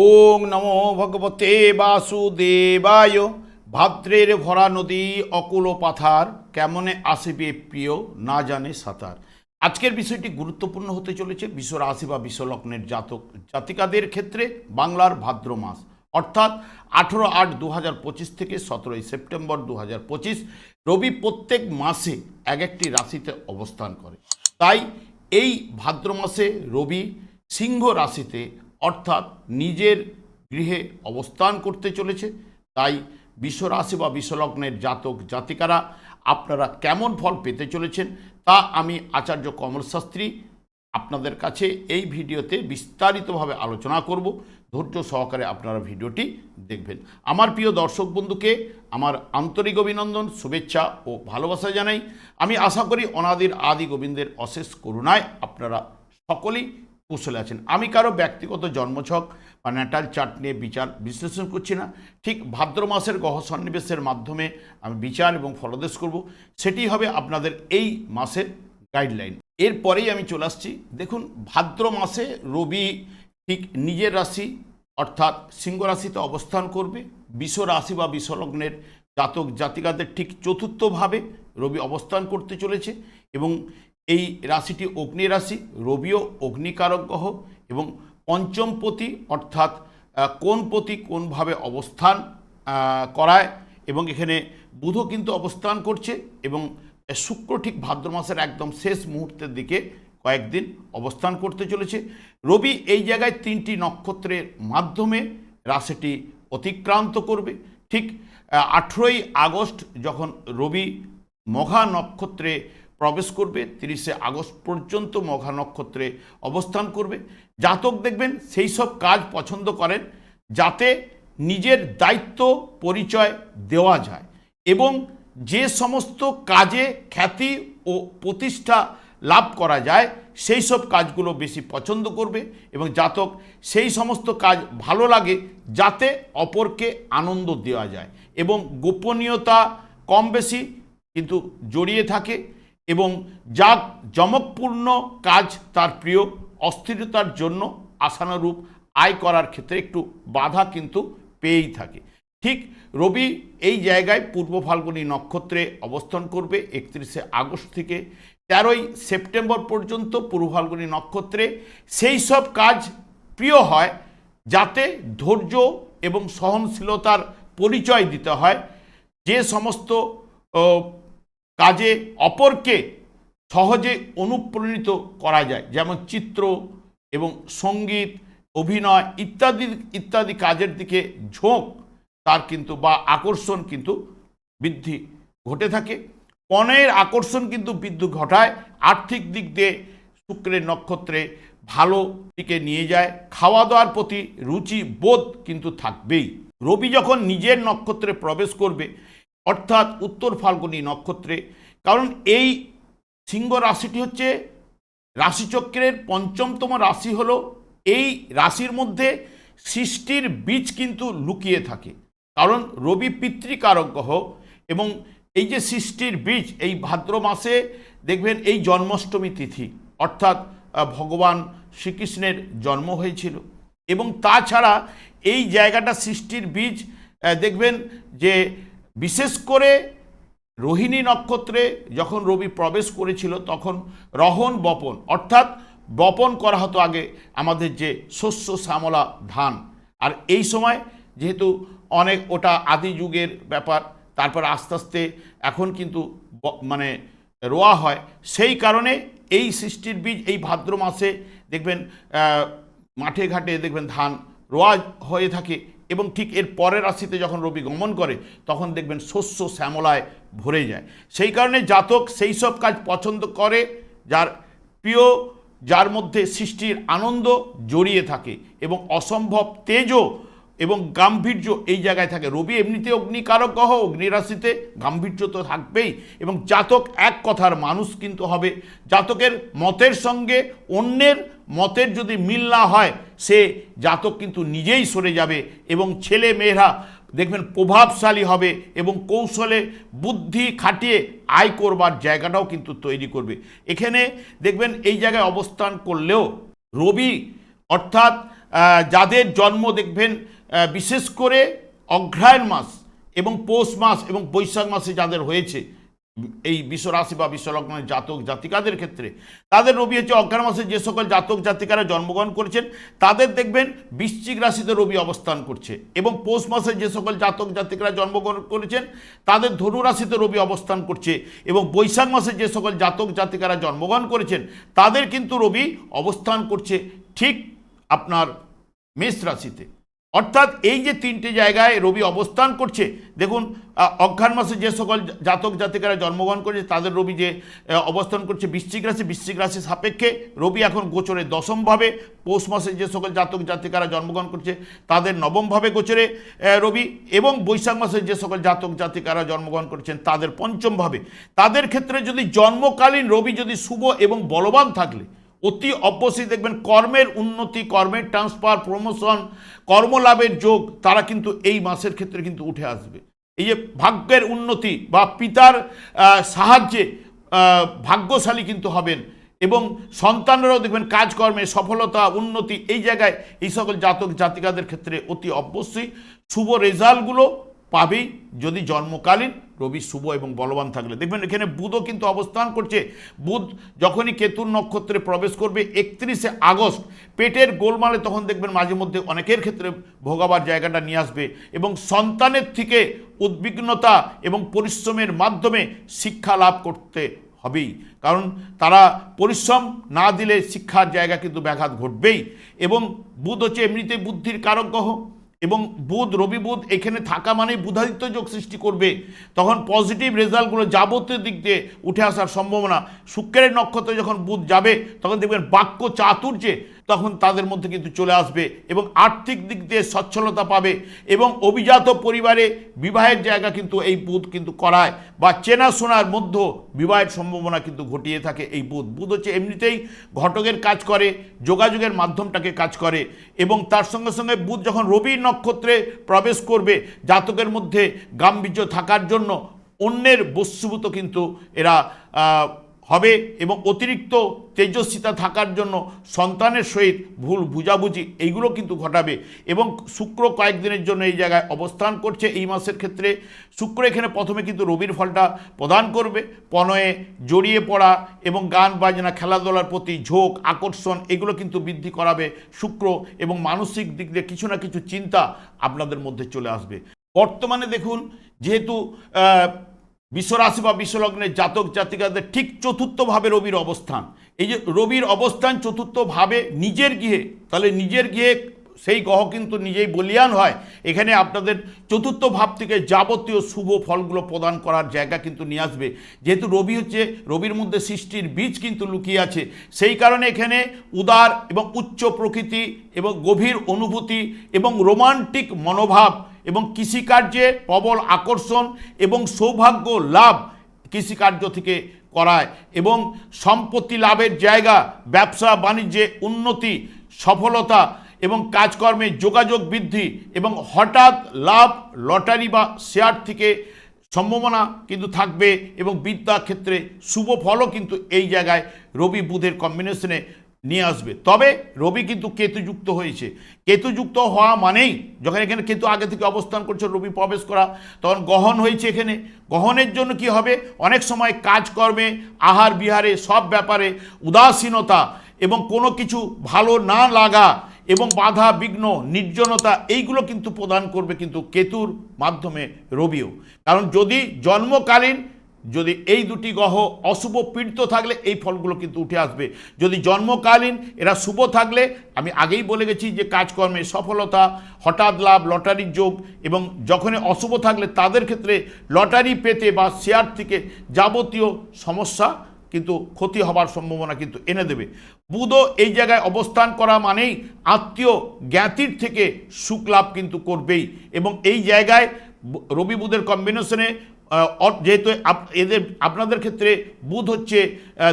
ওং নমো ভগবতে বাসুদেবায়। ভাদ্রের ভরা নদী অকুল পাথার, কেমনে আসিবে প্রিয় না জানে সাঁতার। আজকের বিষয়টি গুরুত্বপূর্ণ হতে চলেছে বিশ্ব রাশি বা বিশ্বলগ্নের জাতক, জাতিকাদের ক্ষেত্রে বাংলার ভাদ্র মাস। অর্থাৎ আঠেরো আট দু হাজার পঁচিশ থেকে সতেরোই সেপ্টেম্বর দু হাজার পঁচিশ, রবি প্রত্যেক মাসে এক একটি রাশিতে অবস্থান করে। তাই এই ভাদ্র মাসে রবি সিংহ রাশিতে অর্থাৎ নিজের গৃহে অবস্থান করতে চলেছে। তাই বিশ্বরাশি বা বিশ্বলগ্নের জাতক জাতিকারা আপনারা কেমন ফল পেতে চলেছেন তা আমি আচার্য কমল শাস্ত্রী আপনাদের কাছে এই ভিডিওতে বিস্তারিতভাবে আলোচনা করব। ধৈর্য সহকারে আপনারা ভিডিওটি দেখবেন। আমার প্রিয় দর্শক বন্ধুকে আমার আন্তরিক অভিনন্দন, শুভেচ্ছা ও ভালোবাসা জানাই। আমি আশা করি অনাদির আদি গোবিন্দের অশেষ করুণায় আপনারা সকলেই কুশলে আছেন। আমি কারও ব্যক্তিগত জন্মছক বা ন্যাটাল চার্ট নিয়ে বিচার, বিশ্লেষণ করছি না। ঠিক ভাদ্র মাসের গহ সন্নিবেশের মাধ্যমে আমি বিচার এবং ফলদেশ করব। সেটি হবে আপনাদের এই মাসের গাইডলাইন এরপরেই আমি চলে আসছি। দেখুন, ভাদ্র মাসে রবি ঠিক নিজের রাশি, অর্থাৎ সিংহ রাশিতে অবস্থান করবে। বিষ রাশি বা বিশ্বলগ্নের জাতক জাতিকাদের ঠিক চতুর্থভাবে রবি অবস্থান করতে চলেছে এবং এই রাশিটি অগ্নি রাশি, রবিও অগ্নিকারক গ্রহ এবং পঞ্চমপতি অর্থাৎ কোন পতি কোনভাবে অবস্থান করায় এবং এখানে বুধ কিন্তু অবস্থান করছে এবং শুক্র ঠিক ভাদ্র মাসের একদম শেষ মুহূর্তের দিকে কয়েকদিন অবস্থান করতে চলেছে। রবি এই জায়গায় তিনটি নক্ষত্রের মাধ্যমে রাশিটি অতিক্রান্ত করবে। ঠিক আঠেরোই আগস্ট যখন রবি মঘা নক্ষত্রে প্রবেশ করবে, তিরিশে আগস্ট পর্যন্ত মঘা নক্ষত্রে অবস্থান করবে। জাতক দেখবেন, সেই সব কাজ পছন্দ করেন, যাতে নিজের দায়িত্ব, পরিচয় দেওয়া যায় এবং যে সমস্ত কাজে খ্যাতি ও প্রতিষ্ঠা লাভ করা যায়, সেই সব কাজগুলো বেশি পছন্দ করবে এবং জাতক সেই সমস্ত কাজ ভালো লাগে, যাতে অপরকে আনন্দ দেওয়া যায় এবং গোপনীয়তা কম বেশি, কিন্তু জড়িয়ে থাকে। এবং যা জমকপূর্ণ কাজ তার প্রিয় অস্থিরতার জন্য আশানুরূপ আয় করার ক্ষেত্রে একটু বাধা কিন্তু পেয়েই থাকে। ঠিক রবি এই জায়গায় পূর্ব ফাল্গুনী নক্ষত্রে অবস্থান করবে একত্রিশে আগস্ট থেকে তেরোই সেপ্টেম্বর পর্যন্ত পূর্ব ফাল্গুনী নক্ষত্রে। সেই সব কাজ প্রিয় হয় যাতে ধৈর্য এবং সহনশীলতার পরিচয় দিতে হয়। যে সমস্ত কাজে অপরকে সহজে অনুপ্রাণিত করা যায়, যেমন চিত্র এবং সংগীত, অভিনয় ইত্যাদি ইত্যাদি কাজের দিকে ঝোঁক তার কিন্তু বা আকর্ষণ কিন্তু বৃদ্ধি ঘটে থাকে। পণের আকর্ষণ কিন্তু বৃদ্ধি ঘটায়, আর্থিক দিক দিয়ে শুক্রের নক্ষত্রে ভালো দিকে নিয়ে যায় খাওয়া দাওয়ার প্রতি রুচি বোধ কিন্তু থাকবেই। রবি যখন নিজের নক্ষত্রে প্রবেশ করবে অর্থাৎ উত্তর ফাল্গুনী নক্ষত্রে। কারণ এই সিংহ রাশিটি হচ্ছে রাশিচক্রের পঞ্চমতম রাশি হলো, এই রাশির মধ্যে সৃষ্টির বীজ কিন্তু লুকিয়ে থাকে। কারণ রবি পিতৃকারক গ্রহ এবং এই যে সৃষ্টির বীজ, এই ভাদ্র মাসে দেখবেন এই জন্মাষ্টমী তিথি, অর্থাৎ ভগবান শ্রীকৃষ্ণের জন্ম হয়েছিল। এবং তাছাড়া এই জায়গাটা সৃষ্টির বীজ দেখবেন যে বিশেষ করে রোহিণী নক্ষত্রে যখন রবি প্রবেশ করেছিল, তখন রহন বপন, অর্থাৎ বপন করা হতো আগে আমাদের যে শস্য শ্যামলা ধান। আর এই সময় যেহেতু অনেক ওটা আদি যুগের ব্যাপার, তারপর আস্তে আস্তে এখন কিন্তু মানে রোয়া হয়। সেই কারণে এই সৃষ্টির বীজ এই ভাদ্র মাসে দেখবেন মাঠে ঘাটে দেখবেন ধান রোয়া হয়ে থাকে। এবং ঠিক এর পরের রাশিতে যখন রবি গমন করে, তখন দেখবেন শস্য শ্যামলায় ভরে যায়। সেই কারণে জাতক সেই সব কাজ পছন্দ করে, যার প্রিয়, যার মধ্যে সৃষ্টির আনন্দ জড়িয়ে থাকে এবং অসম্ভব তেজও এবং গাম্ভীর্য এই জায়গায় থাকে। রবি এমনিতে অগ্নিকারক গ্রহ, অগ্নিরাশিতে গাম্ভীর্য তো থাকবেই এবং জাতক এক কথার মানুষ কিন্তু হবে। জাতকের মতের সঙ্গে অন্যের মতের যদি মিল না হয়, সে জাতক কিন্তু নিজেই সরে যাবে এবং ছেলে মেয়েরা দেখবেন প্রভাবশালী হবে এবং কৌশলে বুদ্ধি খাটিয়ে আয় করবার জায়গাটাও কিন্তু তৈরি করবে। এখানে দেখবেন এই জায়গায় অবস্থান করলেও রবি অর্থাৎ যাদের জন্ম দেখবেন বিশেষ করে অগ্রহায়ণ মাস এবং পৌষ মাস এবং বৈশাখ মাসে যাদের হয়েছে, এই বিশ্বরাশি বা বিশ্বলগ্নের জাতক জাতিকাদের ক্ষেত্রে, তাদের রবি হচ্ছে অজ্ঞান মাসে যে সকল জাতক জাতিকারা জন্মগ্রহণ করেছেন, তাদের দেখবেন বৃশ্চিক রাশিতে রবি অবস্থান করছে এবং পৌষ মাসে যে সকল জাতক জাতিকারা জন্মগ্রহণ করেছেন, তাদের ধনু রাশিতে রবি অবস্থান করছে এবং বৈশাখ মাসে যে সকল জাতক জাতিকারা জন্মগ্রহণ করেছেন, তাদের কিন্তু রবি অবস্থান করছে ঠিক আপনার মেষ রাশিতে। অর্থাৎ এই যে তিনটে জায়গায় রবি অবস্থান করছে, দেখুন অঘ্রাণ মাসে যে সকল জাতক জাতিকারা জন্মগ্রহণ করেছে, তাদের রবি যে অবস্থান করছে বৃশ্চিক রাশি বৃশ্চিক রাশি সাপেক্ষে রবি এখন গোচরে দশমভাবে, পৌষ মাসে যে সকল জাতক জাতিকারা জন্মগ্রহণ করছে, তাদের নবমভাবে গোচরে রবি এবং বৈশাখ মাসে যে সকল জাতক জাতিকারা জন্মগ্রহণ করেছেন, তাদের পঞ্চমভাবে। তাদের ক্ষেত্রে যদি জন্মকালীন রবি যদি শুভ এবং বলবান থাকলে অতি অবশ্যই দেখবেন কর্মের উন্নতি, কর্মের ট্রান্সফার প্রমোশন কর্মলাভের যোগ, তারা কিন্তু এই মাসের ক্ষেত্রে কিন্তু উঠে আসবে। এই যে ভাগ্যের উন্নতি বা পিতার সাহায্যে ভাগ্যশালী কিন্তু হবেন এবং সন্তানরাও দেখবেন কাজকর্মে সফলতা, উন্নতি এই জায়গায় এই সকল জাতক, জাতিকাদের ক্ষেত্রে অতি অবশ্যই। শুভ রেজাল্টগুলো পাবেই যদি জন্মকালীন। রবি শুভ এবং বলবান থাকলে। দেখবেন এখানে বুধও কিন্তু অবস্থান করছে। বুধ যখনই কেতুর নক্ষত্রে প্রবেশ করবে একত্রিশে আগস্ট, পেটের গোলমালে তখন দেখবেন মাঝে মধ্যে অনেকের ক্ষেত্রে ভোগাবার জায়গাটা নিয়ে আসবে এবং সন্তানের থেকে উদ্বিগ্নতা এবং পরিশ্রমের মাধ্যমে শিক্ষা লাভ করতে হবেই। কারণ তারা পরিশ্রম না দিলে শিক্ষার জায়গা কিন্তু ব্যাঘাত ঘটবেই। এবং বুধ হচ্ছে এমনিতেই বুদ্ধির কারক গ্রহ। এবং বুধ, রবি বুধ এখানে থাকা মানেই বুধাদিত্য যোগ সৃষ্টি করবে। তখন পজিটিভ রেজাল্টগুলো যাবতীয় দিক দিয়ে উঠে আসার সম্ভাবনা। শুক্রের নক্ষত্রে যখন বুধ যাবে, তখন দেখবেন বাক্য চাতুর্যে তখন তাদের মধ্যে কিন্তু চলে আসবে এবং আর্থিক দিক দিয়ে সচ্ছলতা পাবে এবং অভিজাত পরিবারে বিবাহের জায়গা কিন্তু এই বুধ কিন্তু করায় বা চেনাশোনার মধ্যে বিবাহের সম্ভাবনা কিন্তু ঘটিয়ে থাকে এই বুধ। বুধ হচ্ছে এমনিতেই ঘটকের কাজ করে, যোগাযোগের মাধ্যমটাকে কাজ করে এবং তার সঙ্গে সঙ্গে বুধ যখন রবি নক্ষত্রে প্রবেশ করবে, জাতকের মধ্যে গাম্ভীর্য থাকার জন্য অন্যের বস্তুভূত কিন্তু এরা হবে এবং অতিরিক্ত তেজস্বিতা থাকার জন্য সন্তানের সহিত ভুল বুঝাবুঝি, এইগুলো কিন্তু ঘটাবে। এবং শুক্র কয়েকদিনের জন্য এই জায়গায় অবস্থান করছে এই মাসের ক্ষেত্রে। শুক্র এখানে প্রথমে কিন্তু রবির ফলটা প্রদান করবে পনয়ে জড়িয়ে পড়া এবং গান, বাজনা, খেলাধুলার প্রতি ঝোঁক, আকর্ষণ, এগুলো কিন্তু বৃদ্ধি করাবে শুক্র এবং মানসিক দিক দিয়ে কিছু না কিছু চিন্তা আপনাদের মধ্যে চলে আসবে। বর্তমানে দেখুন, যেহেতু বিশ্বরাশি বা বিশ্বলগ্নের জাতক জাতিকাদের ঠিক চতুর্থভাবে রবির অবস্থান। এই যে রবির অবস্থান চতুর্থভাবে নিজের গৃহে, তাহলে নিজের গৃহে সেই গ্রহ কিন্তু নিজেই বলিয়ান হয়। এখানে আপনাদের চতুর্থ ভাব থেকে যাবতীয় শুভ ফলগুলো প্রদান করার জায়গা কিন্তু নিয়ে আসবে। যেহেতু রবি হচ্ছে, রবির মধ্যে সৃষ্টির বীজ কিন্তু লুকিয়ে আছে। সেই কারণে এখানে উদার এবং উচ্চ প্রকৃতি এবং গভীর অনুভূতি এবং রোমান্টিক মনোভাব এবং কৃষিকার্যে প্রবল আকর্ষণ এবং সৌভাগ্য লাভ কৃষিকার্য থেকে করায় এবং সম্পত্তি লাভের জায়গা, ব্যবসা, বাণিজ্যে উন্নতি, সফলতা এবং কাজকর্মে যোগাযোগ বৃদ্ধি এবং হঠাৎ লাভ, লটারি বা শেয়ার থেকে সম্ভাবনা কিন্তু থাকবে এবং বিদ্যা ক্ষেত্রে শুভ ফলও কিন্তু এই জায়গায় রবি বুধের কম্বিনেশনে নিয়ে আসবে। তবে রবি কিন্তু কেতুযুক্ত হয়েছে। কেতুযুক্ত হওয়া মানেই যখন এখানে কেতু আগে থেকে অবস্থান করছে, রবি প্রবেশ করা, তখন গহন হয়েছে এখানে। গহনের জন্য কি হবে? অনেক সময় কাজকর্মে, আহার বিহারে, সব ব্যাপারে উদাসীনতা এবং কোনো কিছু ভালো না লাগা এবং বাধা, বিঘ্ন, নির্জনতা, এইগুলো কিন্তু প্রদান করবে কিন্তু কেতুর মাধ্যমে রবিও। কারণ যদি জন্মকালীন যদি এই দুটি গ্রহ অশুভ পীড়িত থাকলে এই ফলগুলো কিন্তু উঠে আসবে। যদি জন্মকালীন এরা শুভ থাকলে, আমি আগেই বলে গেছি যে কাজকর্মে সফলতা, হঠাৎ লাভ, লটারির যোগ এবং যখনই অশুভ থাকলে তাদের ক্ষেত্রে লটারি পেতে বা শেয়ার থেকে যাবতীয় সমস্যা কিন্তু ক্ষতি হবার সম্ভাবনা কিন্তু এনে দেবে। বুধও এই জায়গায় অবস্থান করা মানেই আত্মীয় জ্ঞাতির থেকে সুখ লাভ কিন্তু করবেই এবং এই জায়গায় রবি বুধের কম্বিনেশনে যেহেতু এদের আপনাদের ক্ষেত্রে বুধ হচ্ছে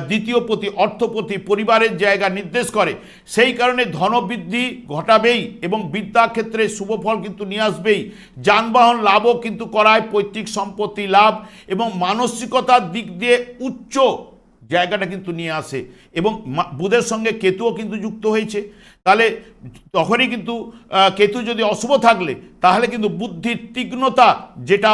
দ্বিতীয় পতি অর্থপতি পরিবারের জায়গা নির্দেশ করে। সেই কারণে ধনবৃদ্ধি ঘটাবেই এবং বিদ্যা ক্ষেত্রে শুভ ফল কিন্তু নিয়ে আসবেই। যানবাহন লাভও কিন্তু করায় পৈতৃক সম্পত্তি লাভ এবং মানসিকতার দিক দিয়ে উচ্চ জায়গাটা কিন্তু নিয়ে আসে এবং বুধের সঙ্গে কেতুও কিন্তু যুক্ত হয়েছে। তাহলে তখনই কিন্তু কেতু যদি অশুভ থাকলে, তাহলে কিন্তু বুদ্ধির তীক্ষ্ণতা যেটা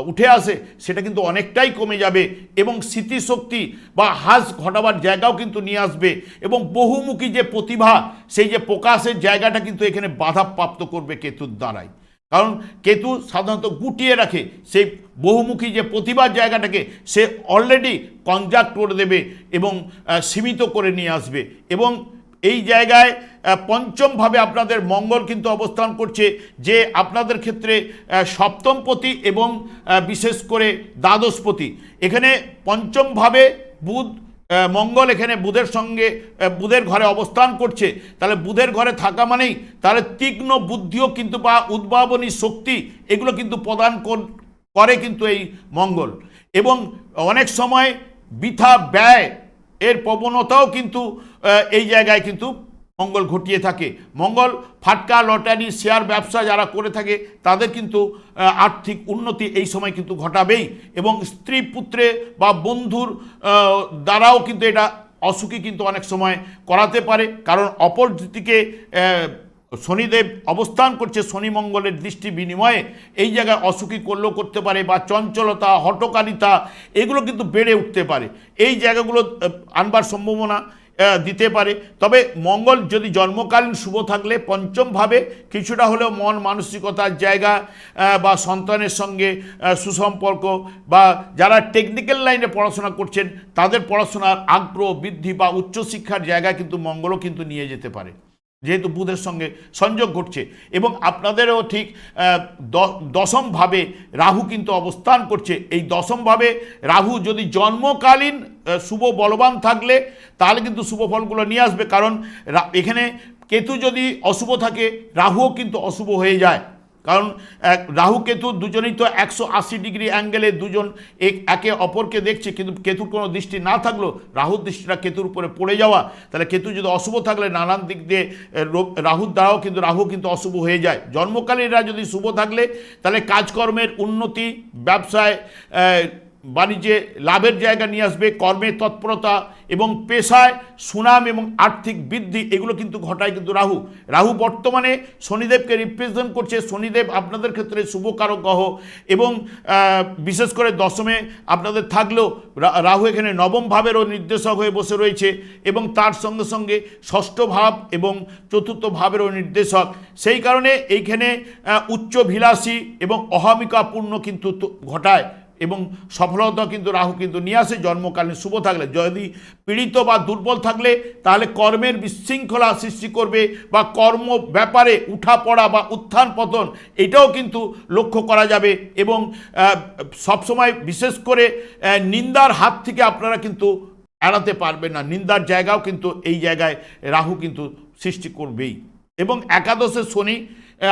উঠে আসে, সেটা কিন্তু অনেকটাই কমে যাবে এবং স্মৃতিশক্তি বা হ্রাস ঘটাবার জায়গাও কিন্তু নিয়ে আসবে এবং বহুমুখী যে প্রতিভা, সেই যে প্রকাশের জায়গাটা কিন্তু এখানে বাধাপ্রাপ্ত করবে কেতুর দ্বারাই। কারণ কেতু সাধারণত গুটিয়ে রাখে, সেই বহুমুখী যে প্রতিভার জায়গাটাকে সে অলরেডি কনজাক্ট করে দেবে এবং সীমিত করে নিয়ে আসবে এবং এই জায়গায় পঞ্চমভাবে আপনাদের মঙ্গল কিন্তু অবস্থান করছে যে আপনাদের ক্ষেত্রে সপ্তমপতি এবং বিশেষ করে দ্বাদশপতি। এখানে পঞ্চমভাবে বুধ মঙ্গল এখানে বুধের সঙ্গে বুধের ঘরে অবস্থান করছে। তাহলে বুধের ঘরে থাকা মানেই তাহলে তীক্ষ্ণ বুদ্ধিও কিন্তু বা উদ্ভাবনী শক্তি এগুলো কিন্তু প্রদান করে কিন্তু এই মঙ্গল। এবং অনেক সময় বৃথা ব্যয় এর প্রবণতাও কিন্তু এই জায়গায় কিন্তু মঙ্গল ঘটিয়ে থাকে। মঙ্গল, ফাটকা, লটারি, শেয়ার ব্যবসা যারা করে থাকে, তাদের কিন্তু আর্থিক উন্নতি এই সময় কিন্তু ঘটাবেই এবং স্ত্রী পুত্রে বা বন্ধুর দ্বারাও কিন্তু এটা অসুখী কিন্তু অনেক সময় করাতে পারে। কারণ অপর দিকে শনিদেব অবস্থান করছে শনি মঙ্গলের দৃষ্টি বিনিময়ে। এই জায়গায় অসুখী করলেও করতে পারে বা চঞ্চলতা হটকারিতা এগুলো কিন্তু বেড়ে উঠতে পারে। এই জায়গাগুলো আনবার সম্ভাবনা দিতে পারে। তবে মঙ্গল যদি জন্মকালীন শুভ থাকলে পঞ্চমভাবে কিছুটা হলেও মন মানসিকতার জায়গা বা সন্তানের সঙ্গে সুসম্পর্ক, বা যারা টেকনিক্যাল লাইনে পড়াশোনা করছেন, তাদের পড়াশোনার আগ্রহ বৃদ্ধি বা উচ্চশিক্ষার জায়গায় কিন্তু মঙ্গলও কিন্তু নিয়ে যেতে পারে। যেহেতু বুধের সঙ্গে সংযোগ ঘটছে। এবং আপনাদেরও ঠিক দশমভাবে রাহু কিন্তু অবস্থান করছে। এই দশমভাবে রাহু যদি জন্মকালীন শুভ বলবান থাকলে, তাহলে কিন্তু শুভ ফলগুলো নিয়ে আসবে। কারণ এখানে কেতু যদি অশুভ থাকে, রাহুও কিন্তু অশুভ হয়ে যায়। কারণ, এক, রাহু কেতু দুজনেই তো একশো আশি ডিগ্রি অ্যাঙ্গেলে দুজন এক, একে অপরকে দেখছে, কিন্তু কেতুর কোনো দৃষ্টি না থাকলেও রাহুর দৃষ্টিটা কেতুর উপরে পড়ে যাওয়া। তাহলে কেতু যদি অশুভ থাকলে নানান দিক দিয়ে রাহুর দ্বারাও কিন্তু রাহু কিন্তু অশুভ হয়ে যায়। জন্মকালীরা যদি শুভ থাকলে, তাহলে কাজকর্মের উন্নতি, ব্যবসায় বাণিজ্যে লাভের জায়গা নিয়ে আসবে কর্মের তৎপরতা এবং পেশায় সুনাম এবং আর্থিক বৃদ্ধি, এগুলো কিন্তু ঘটায় কিন্তু রাহু। রাহু বর্তমানে শনিদেবকে রিপ্রেজেন্ট করছে। শনিদেব আপনাদের ক্ষেত্রে শুভকারক গ্রহ এবং বিশেষ করে দশমে আপনাদের থাকলেও রাহু এখানে নবম ভাবেরও নির্দেশক হয়ে বসে রয়েছে এবং তার সঙ্গে সঙ্গে ষষ্ঠ ভাব এবং চতুর্থ ভাবেরও নির্দেশক। সেই কারণে এইখানে উচ্চভিলাষী এবং অহামিকাপূর্ণ কিন্তু ঘটায়। এবং সফলতা কিন্তু রাহু কিন্তু নিয়ে আসে, জন্মকালীন শুভ থাকলে। যদি পীড়িত বা দুর্বল থাকলে, তাহলে কর্মের বিশৃঙ্খলা সৃষ্টি করবে বা কর্ম ব্যাপারে উঠা পড়া বা উত্থান পতন, এটাও কিন্তু লক্ষ্য করা যাবে এবং সবসময় বিশেষ করে নিন্দার হাত থেকে আপনারা কিন্তু এড়াতে পারবেন না। নিন্দার জায়গাও কিন্তু এই জায়গায় রাহু কিন্তু সৃষ্টি করবেই। এবং একাদশে শনি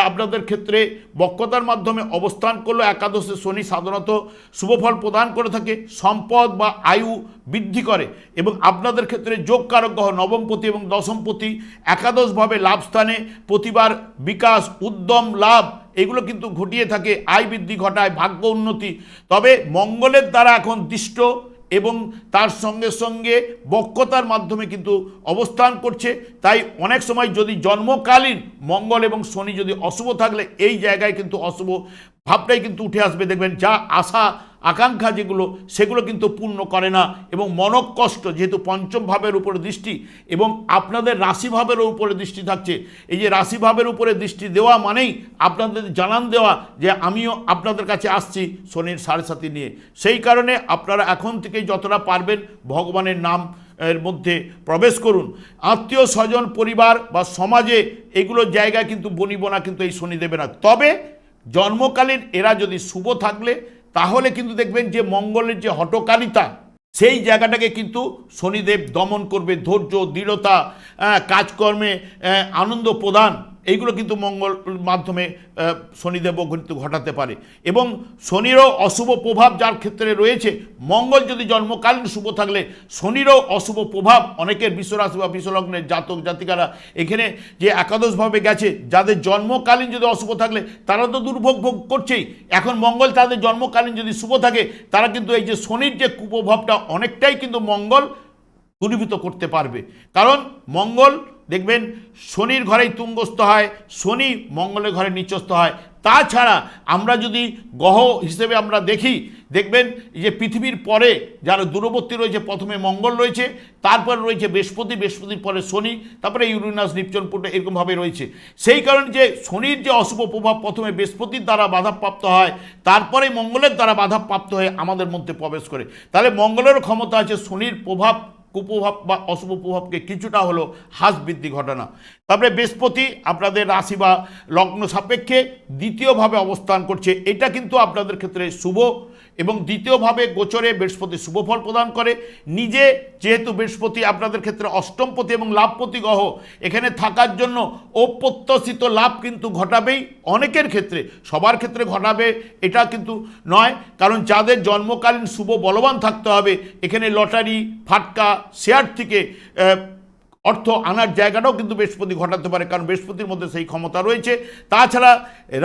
আপনাদের ক্ষেত্রে বক্রতার মাধ্যমে অবস্থান করল একাদশে শনি সাধারণত শুভফল প্রদান করে থাকে, সম্পদ বা আয়ু বৃদ্ধি করে এবং আপনাদের ক্ষেত্রে যোগ কারক গ্রহ নবমপতি এবং দশমপতি একাদশভাবে লাভস্থানে প্রতিবার বিকাশ, উদ্যম, লাভ, এগুলো কিন্তু ঘটিয়ে থাকে, আয় বৃদ্ধি ঘটায়, ভাগ্য উন্নতি। তবে মঙ্গলের দ্বারা এখন দৃষ্ট এবং তার সঙ্গে সঙ্গে বক্ষতার মাধ্যমে কিন্তু অবস্থান করছে। তাই অনেক সময় যদি জন্মকালীন মঙ্গল এবং শনি যদি অশুভ থাকলে, এই জায়গায় কিন্তু অশুভ ভাবটাই কিন্তু উঠে আসবে। দেখবেন যা আশা আকাঙ্ক্ষা যেগুলো, সেগুলো কিন্তু পূর্ণ করে না এবং মনকষ্ট যেহেতু পঞ্চম ভাবের উপরে দৃষ্টি এবং আপনাদের রাশিভাবের উপরে দৃষ্টি থাকছে, এই যে রাশিভাবের উপরে দৃষ্টি দেওয়া মানেই আপনাদের জানান দেওয়া যে আমিও আপনাদের কাছে আসছি শনির সাড়ে সাথে নিয়ে। সেই কারণে আপনারা এখন থেকেই যতটা পারবেন ভগবানের নাম এর মধ্যে প্রবেশ করুন। আত্মীয় স্বজন, পরিবার বা সমাজে এগুলো জায়গায় কিন্তু বনিব না কিন্তু এই শনি দেবে না তবে জন্মকালীন এরা যদি শুভ থাকলে তাহলে কিন্তু দেখবেন যে মঙ্গলের যে হটকারিতা সেই জায়গাটাকে কিন্তু শনিদেব দমন করবে, ধৈর্য, দৃঢ়তা কাজকর্মে আনন্দ প্রদান। এইগুলো কিন্তু মঙ্গল মাধ্যমে আহ, শনিদেবও কিন্তু ঘটাতে পারে। এবং শনিরও অশুভ প্রভাব যার ক্ষেত্রে রয়েছে মঙ্গল যদি জন্মকালীন শুভ থাকলে শনিরও অশুভ প্রভাব অনেকের বিশ্বরাশি বা বিশ্বলগ্নের জাতক জাতিকারা এখানে যে একাদশভাবে গেছে যাদের জন্মকালীন যদি অশুভ থাকলে তারা তো দুর্ভোগ ভোগ করছেই। এখন মঙ্গল তাদের জন্মকালীন যদি শুভ থাকে তারা কিন্তু এই যে শনির যে কুপ্রভাবটা অনেকটাই কিন্তু মঙ্গল দূরীভূত করতে পারবে। কারণ মঙ্গল দেখবেন শনির ঘরেই তুঙ্গস্থ হয়, শনি মঙ্গলের ঘরে নিচস্থ হয়। তাছাড়া আমরা যদি গ্রহ হিসেবে আমরা দেখি, দেখবেন যে পৃথিবীর পরে যারা দূরবর্তী রয়েছে, প্রথমে মঙ্গল রয়েছে, তারপর রয়েছে বৃহস্পতি, বৃহস্পতির পরে শনি, তারপরে ইউরিনাস, নিপচন, পুটো এরকমভাবে রয়েছে। সেই কারণে যে শনির যে অশুভ প্রভাব প্রথমে বৃহস্পতির দ্বারা বাধাপ্রাপ্ত হয়, তারপরে মঙ্গলের দ্বারা বাধাপ্রাপ্ত হয়ে আমাদের মধ্যে প্রবেশ করে। তাহলে মঙ্গলেরও ক্ষমতা আছে, শনির প্রভাব কুপ্রভাব বা অশুভ প্রভাবকে কিছুটা হলো হ্রাস বৃদ্ধি ঘটনা। তারপরে বৃহস্পতি আপনাদের রাশি বা লগ্ন সাপেক্ষে দ্বিতীয়ভাবে অবস্থান করছে। এটা কিন্তু আপনাদের ক্ষেত্রে শুভ এবং দ্বিতীয়ভাবে গোচরে বৃহস্পতি শুভ ফল প্রদান করে। নিজে যেহেতু বৃহস্পতি আপনাদের ক্ষেত্রে অষ্টমপতি এবং লাভপতি গ্রহ, এখানে থাকার জন্য অপ্রত্যাশিত লাভ কিন্তু ঘটাবেই অনেকের ক্ষেত্রে। সবার ক্ষেত্রে ঘটাবে এটা কিন্তু নয়, কারণ যাদের জন্মকালীন শুভ বলবান থাকতে হবে, এখানে লটারি, ফাটকা, শেয়ার থেকে অর্থ আনার জায়গাটাও কিন্তু বৃহস্পতি ঘটাতে পারে, কারণ বৃহস্পতির মধ্যে সেই ক্ষমতা রয়েছে। তাছাড়া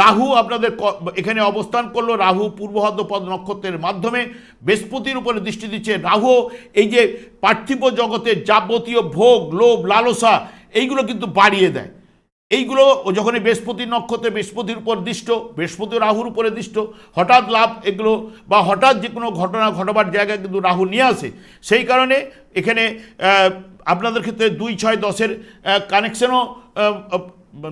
রাহু আপনাদের এখানে অবস্থান করল, রাহু পূর্বহদ্রপদ নক্ষত্রের মাধ্যমে। বৃহস্পতির উপরে দৃষ্টি দিচ্ছে রাহু। এই যে পার্থিব জগতের যাবতীয় ভোগ, লোভ, লালসা, এইগুলো কিন্তু বাড়িয়ে দেয়। এইগুলো যখনই যখন বৃহস্পতি নক্ষত্রে বৃহস্পতির উপর দৃষ্ট, বৃহস্পতি রাহুর উপরে দৃষ্ট, হঠাৎ লাভ এগুলো বা হঠাৎ যে কোনো ঘটনা ঘটবার জায়গায় কিন্তু রাহু নিয়ে আসে। সেই কারণে এখানে আপনাদের ক্ষেত্রে দুই, ছয়, দশের কানেকশনও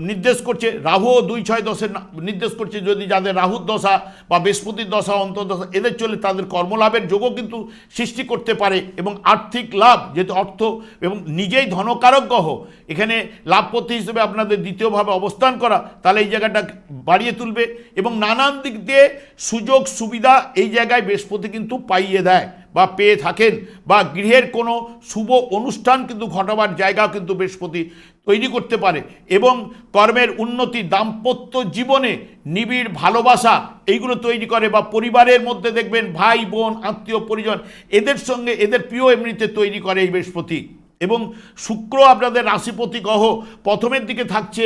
নির্দেশ করছে, রাহুও দুই ছয় দশের নির্দেশ করছে যদি যাদের রাহুর দশা বা বৃহস্পতির দশা, অন্তর্দশা, এদের চলে তাদের কর্মলাভের যোগও কিন্তু সৃষ্টি করতে পারে এবং আর্থিক লাভ, যেহেতু অর্থ এবং নিজেই ধনকারক গ্রহ, এখানে লাভপতি হিসেবে আপনাদের দ্বিতীয়ভাবে অবস্থান করা, তাহলে এই জায়গাটা বাড়িয়ে তুলবে এবং নানান দিক দিয়ে সুযোগ সুবিধা এই জায়গায় বৃহস্পতি কিন্তু পাইয়ে দেয়। বা পেয়ে থাকেন বা গৃহের কোনো শুভ অনুষ্ঠান কিন্তু ঘটাবার জায়গা কিন্তু বৃহস্পতি তৈরি করতে পারে এবং কর্মের উন্নতি, দাম্পত্য জীবনে নিবিড় ভালোবাসা এইগুলো তৈরি করে বা পরিবারের মধ্যে দেখবেন ভাই, বোন, আত্মীয়, পরিজন এদের সঙ্গে এদের প্রিয় এমনিতে তৈরি করে এই বৃহস্পতি। এবং শুক্র আপনাদের রাশিপতি গ্রহ প্রথমের দিকে থাকছে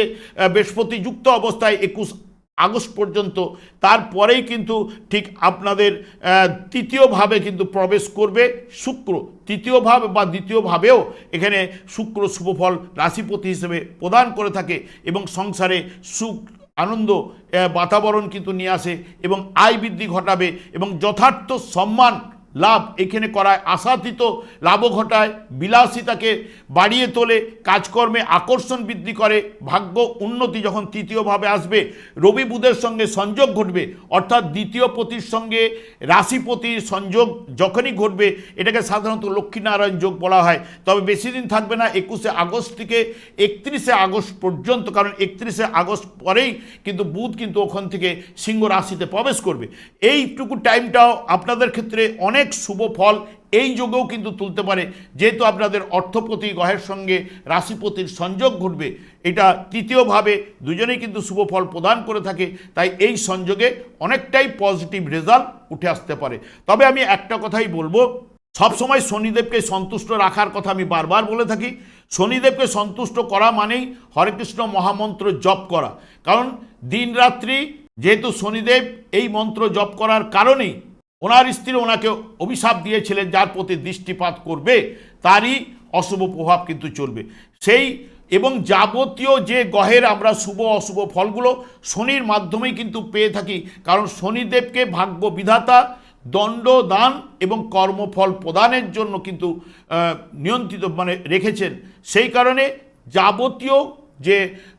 বৃহস্পতি যুক্ত অবস্থায় একুশ আগস্ট পর্যন্ত, তারপরেই কিন্তু ঠিক আপনাদের তৃতীয়ভাবে কিন্তু প্রবেশ করবে শুক্র। তৃতীয়ভাবে বা দ্বিতীয়ভাবেও এখানে শুক্র শুভফল রাশিপতি হিসেবে প্রদান করে থাকে এবং সংসারে সুখ, আনন্দ বাতাবরণ কিন্তু নিয়ে আসে এবং আয় বৃদ্ধি ঘটাবে এবং যথার্থ সম্মান লাভ এখানে করায় আশাতীত, লাভও ঘটায়, বিলাসিতাকে বাড়িয়ে তোলে, কাজকর্মে আকর্ষণ বৃদ্ধি করে, ভাগ্য উন্নতি যখন তৃতীয়ভাবে আসবে, রবি বুধের সঙ্গে সংযোগ ঘটবে, অর্থাৎ দ্বিতীয় পতির সঙ্গে রাশিপতির সংযোগ যখনই ঘটবে, এটাকে সাধারণত লক্ষ্মীনারায়ণ যোগ বলা হয়। তবে বেশি দিন থাকবে না, একুশে আগস্ট থেকে একত্রিশে আগস্ট পর্যন্ত, কারণ একত্রিশে আগস্ট পরেই কিন্তু বুধ কিন্তু ওখান থেকে সিংহ রাশিতে প্রবেশ করবে। এইটুকু টাইমটাও আপনাদের ক্ষেত্রে অনেক শুভ ফল এই যোগেও কিন্তু তুলতে পারে। যেহেতু আপনাদের অর্থপতি গ্রহের সঙ্গে রাশিপতির সংযোগ ঘটবে, এটা তৃতীয়ভাবে দুজনেই কিন্তু শুভ ফল প্রদান করে থাকে, তাই এই সংযোগে অনেকটাই পজিটিভ রেজাল্ট উঠে আসতে পারে। তবে আমি একটা কথাই বলব, সবসময় শনিদেবকে সন্তুষ্ট রাখার কথা আমি বারবার বলে থাকি। শনিদেবকে সন্তুষ্ট করা মানেই হরেকৃষ্ণ মহামন্ত্র জপ করা। কারণ দিনরাত্রি যেহেতু শনিদেব এই মন্ত্র জপ করার কারণেই ওনার স্ত্রী ওনাকে অভিশাপ দিয়েছিলেন, যার প্রতি দৃষ্টিপাত করবে, তারই অশুভ প্রভাব কিন্তু চলবে। সেই এবং যাবতীয় যে গ্রহের আমরা শুভ, অশুভ ফলগুলো শনির মাধ্যমেই কিন্তু পেয়ে থাকি, কারণ শনিদেবকে ভাগ্য বিধাতা, দণ্ড দান এবং কর্মফল প্রদানের জন্য কিন্তু নিয়ন্ত্রিত মানে রেখেছেন। সেই কারণে যাবতীয় যে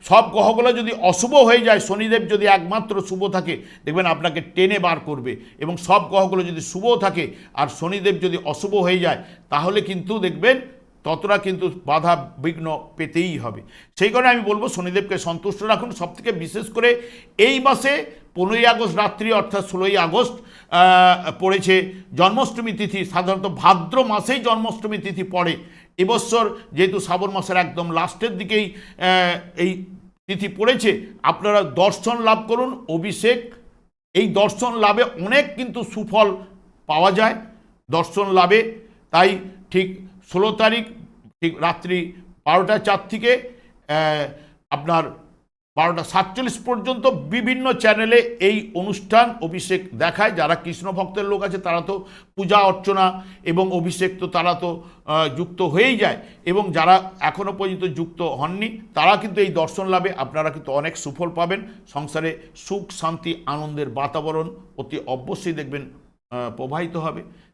সব গ্রহগুলো যদি অশুভ হয়ে যায়, শনিদেব যদি একমাত্র শুভ থাকে, দেখবেন আপনাকে টেনে বার করবে। এবং সব গ্রহগুলো যদি শুভ থাকে আর শনিদেব যদি অশুভ হয়ে যায়, তাহলে কিন্তু দেখবেন ততটা কিন্তু বাধা বিঘ্ন পেতেই হবে। সেই কারণে আমি বলব, শনিদেবকে সন্তুষ্ট রাখুন। সবথেকে বিশেষ করে এই মাসে পনেরোই আগস্ট রাত্রি, অর্থাৎ ষোলোই আগস্ট পড়েছে জন্মাষ্টমী তিথি। সাধারণত ভাদ্র মাসেই জন্মাষ্টমী তিথি পড়ে। এবছর যেহেতু শ্রাবণ মাসের একদম লাস্টের দিকেই এই তিথি পড়েছে, আপনারা দর্শন লাভ করুন, অভিষেক। এই দর্শন লাভে অনেক কিন্তু সুফল পাওয়া যায়, দর্শন লাভে। তাই ঠিক ষোলো তারিখ, ঠিক রাত্রি বারোটা চার থেকে আপনার বারোটা সাতচল্লিশ পর্যন্ত বিভিন্ন চ্যানেলে এই অনুষ্ঠান অভিষেক দেখায়। যারা কৃষ্ণ ভক্তের লোক আছে, তারা তো পূজা অর্চনা এবং অভিষেক তো তারা তো যুক্ত হয়েই যায় এবং যারা এখনও পর্যন্ত যুক্ত হননি, তারা কিন্তু এই দর্শন লাভে আপনারা কিন্তু অনেক সুফল পাবেন। সংসারে সুখ, শান্তি, আনন্দের বাতাবরণ অতি অবশ্যই দেখবেন প্রবাহিত হবে।